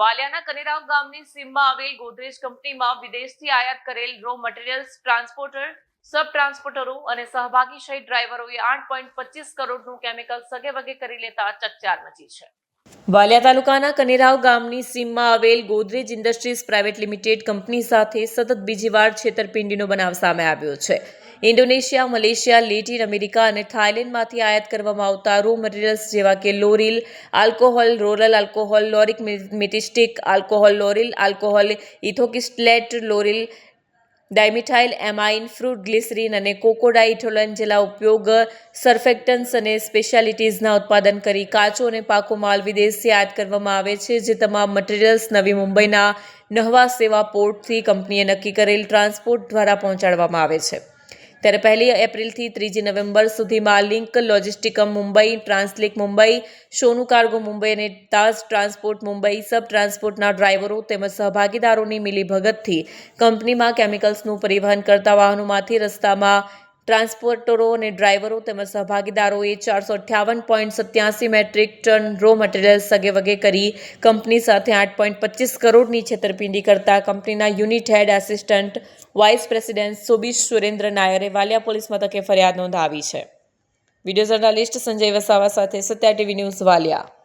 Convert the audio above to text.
વાલિયાના કનેરાવ ગામની સીમમાં આવેલ ગોદરેજ કંપનીમાં વિદેશથી આયાત કરેલ રો મટીરિયલ્સ ટ્રાન્સપોર્ટર સબ ટ્રાન્સપોર્ટરો અને સહભાગી સહિત ડ્રાઈવરોએ આઠ પોઈન્ટ પચીસ કરોડનું કેમિકલ સગે વગે કરી લેતા ચકચાર મચી છે. વાલિયા તાલુકાના કનેરાવ ગામની સીમમાં આવેલ Godrej industries private limited company સાથે સતત બીજી વાર છેતરપિંડીનો બનાવ સામે આવ્યો છે. ઇન્ડોનેશિયા, મલેશિયા, લેટિન અમેરિકા અને થાઇલેન્ડમાંથી આયાત કરવામાં આવતા રો મટીરિયલ્સ જેવા કે lauryl alcohol, રોરલ alcohol, lauric myristic alcohol, lauryl alcohol ethoxylate lauryl dimethyl, amine, fruit glycerin અને કોકોડાઇથોલન જેવા ઉપયોગ સર્ફેક્ટન્સ અને સ્પેશિયાલિટીઝના ઉત્પાદન કરી કાચો અને પાકો માલ વિદેશથી આયાત કરવામાં આવે છે, જે તમામ મટીરિયલ્સ નવી મુંબઈના નહવા સેવા પોર્ટથી કંપનીએ નક્કી કરેલ ટ્રાન્સપોર્ટ દ્વારા પહોંચાડવામાં આવે છે. ત્યારે પહેલી એપ્રિલથી ત્રીજી નવેમ્બર સુધીમાં લિંક લોજિસ્ટિકમ મુંબઈ, ટ્રાન્સલિક મુંબઈ, સોનુ કાર્ગો મુંબઈ અને તાજ ટ્રાન્સપોર્ટ મુંબઈ સબ ટ્રાન્સપોર્ટના ડ્રાઈવરો તેમજ સહભાગીદારોની મિલીભગતથી કંપનીમાં કેમિકલ્સનું પરિવહન કરતા વાહનોમાંથી રસ્તામાં ટ્રાન્સપોર્ટરો અને ડ્રાઈવરો તેમજ સહભાગીદારોએ ચારસો અઠ્યાવન પોઈન્ટ સત્યાસી મેટ્રિક ટન રો મટીરિયલ સગે વગે કરી કંપની સાથે આઠ પોઈન્ટ પચીસ કરોડની છેતરપિંડી કરતા કંપનીના unit head assistant vice president Subish Surendra નાયરે Valia police મથકે ફરિયાદ નોંધાવી છે. વીડિયો જર્નાલિસ્ટ સંજય વસાવા સાથે સત્યા ટીવી ન્યૂઝ વાલિયા.